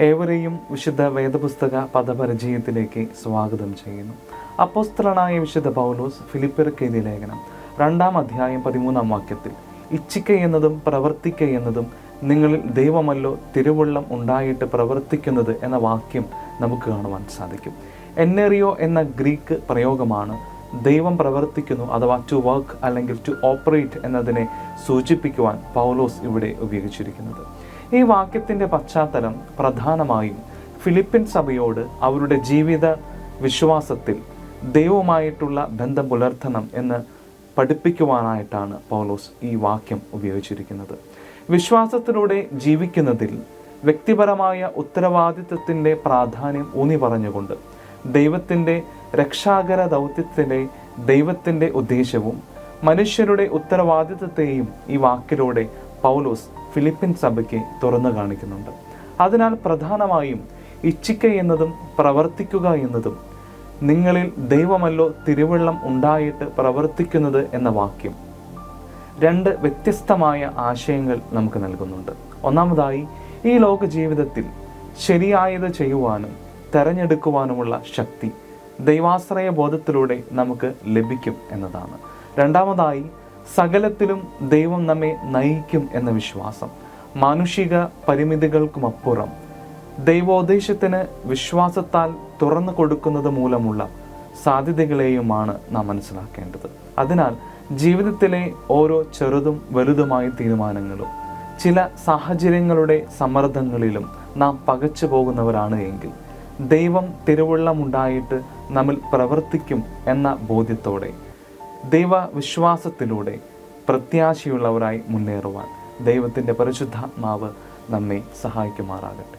ഏവരെയും വിശുദ്ധ വേദപുസ്തക പദപരിചയത്തിലേക്ക് സ്വാഗതം ചെയ്യുന്നു. അപ്പോസ്തലനായ വിശുദ്ധ പൗലോസ് ഫിലിപ്പിയർക്ക് ലേഖനം രണ്ടാം അധ്യായം പതിമൂന്നാം വാക്യത്തിൽ ഇച്ഛിക്ക എന്നതും പ്രവർത്തിക്ക എന്നതും നിങ്ങളിൽ ദൈവമല്ലോ തിരുവുള്ളം ഉണ്ടായിട്ട് പ്രവർത്തിക്കുന്നത് എന്ന വാക്യം നമുക്ക് കാണുവാൻ സാധിക്കും. എന്നെറിയോ എന്ന ഗ്രീക്ക് പ്രയോഗമാണ് ദൈവം പ്രവർത്തിക്കുന്നു അഥവാ ടു വർക്ക് അല്ലെങ്കിൽ ടു ഓപ്പറേറ്റ് എന്നതിനെ സൂചിപ്പിക്കുവാൻ പൗലോസ് ഇവിടെ ഉപയോഗിച്ചിരിക്കുന്നത്. ഈ വാക്യത്തിന്റെ പശ്ചാത്തലം പ്രധാനമായും ഫിലിപ്പിൻ സഭയോട് അവരുടെ ജീവിത വിശ്വാസത്തിൽ ദൈവവുമായിട്ടുള്ള ബന്ധം പുലർത്തണം എന്ന് പഠിപ്പിക്കുവാനായിട്ടാണ് പൗലോസ് ഈ വാക്യം ഉപയോഗിച്ചിരിക്കുന്നത്. വിശ്വാസത്തിലൂടെ ജീവിക്കുന്നതിൽ വ്യക്തിപരമായ ഉത്തരവാദിത്വത്തിന്റെ പ്രാധാന്യം ഊന്നി പറഞ്ഞുകൊണ്ട് ദൈവത്തിന്റെ രക്ഷാകര ദൗത്യത്തിലെ ദൈവത്തിന്റെ ഉദ്ദേശവും മനുഷ്യരുടെ ഉത്തരവാദിത്വത്തെയും ഈ വാക്കിലൂടെ പൗലോസ് ഫിലിപ്പിൻ സഭയ്ക്ക് തുറന്നു കാണിക്കുന്നുണ്ട്. അതിനാൽ പ്രധാനമായും ഇച്ഛിക്ക എന്നതും പ്രവർത്തിക്കുക എന്നതും നിങ്ങളിൽ ദൈവമല്ലോ തിരുവള്ളം ഉണ്ടായിട്ട് പ്രവർത്തിക്കുന്നത് എന്ന വാക്യം. രണ്ട് വ്യത്യസ്തമായ ആശയങ്ങൾ നമുക്ക് നൽകുന്നുണ്ട്. ഒന്നാമതായി ഈ ലോക ജീവിതത്തിൽ ശരിയായത് ചെയ്യുവാനും തെരഞ്ഞെടുക്കുവാനുമുള്ള ശക്തി ദൈവാശ്രയ ബോധത്തിലൂടെ നമുക്ക് ലഭിക്കും എന്നതാണ്. രണ്ടാമതായി സകലത്തിലും ദൈവം നമ്മെ നയിക്കും എന്ന വിശ്വാസം മാനുഷിക പരിമിതികൾക്കുമപ്പുറം ദൈവോദ്ദേശത്തിന് വിശ്വാസത്താൽ തുറന്നു കൊടുക്കുന്നത് മൂലമുള്ള സാധ്യതകളെയുമാണ് നാം മനസ്സിലാക്കേണ്ടത്. അതിനാൽ ജീവിതത്തിലെ ഓരോ ചെറുതും വലുതുമായ തീരുമാനങ്ങളും ചില സാഹചര്യങ്ങളുടെ സമ്മർദ്ദങ്ങളിലും നാം പകച്ചു പോകുന്നവരാണ് എങ്കിൽ ദൈവം തിരുവുള്ളമുണ്ടായിട്ട് നമ്മിൽ പ്രവർത്തിക്കും എന്ന ബോധ്യത്തോടെ ദൈവ വിശ്വാസത്തിലൂടെ പ്രത്യാശയുള്ളവരായി മുന്നേറുവാൻ ദൈവത്തിന്റെ പരിശുദ്ധാത്മാവ് നമ്മെ സഹായിക്കുമാറാകട്ടെ.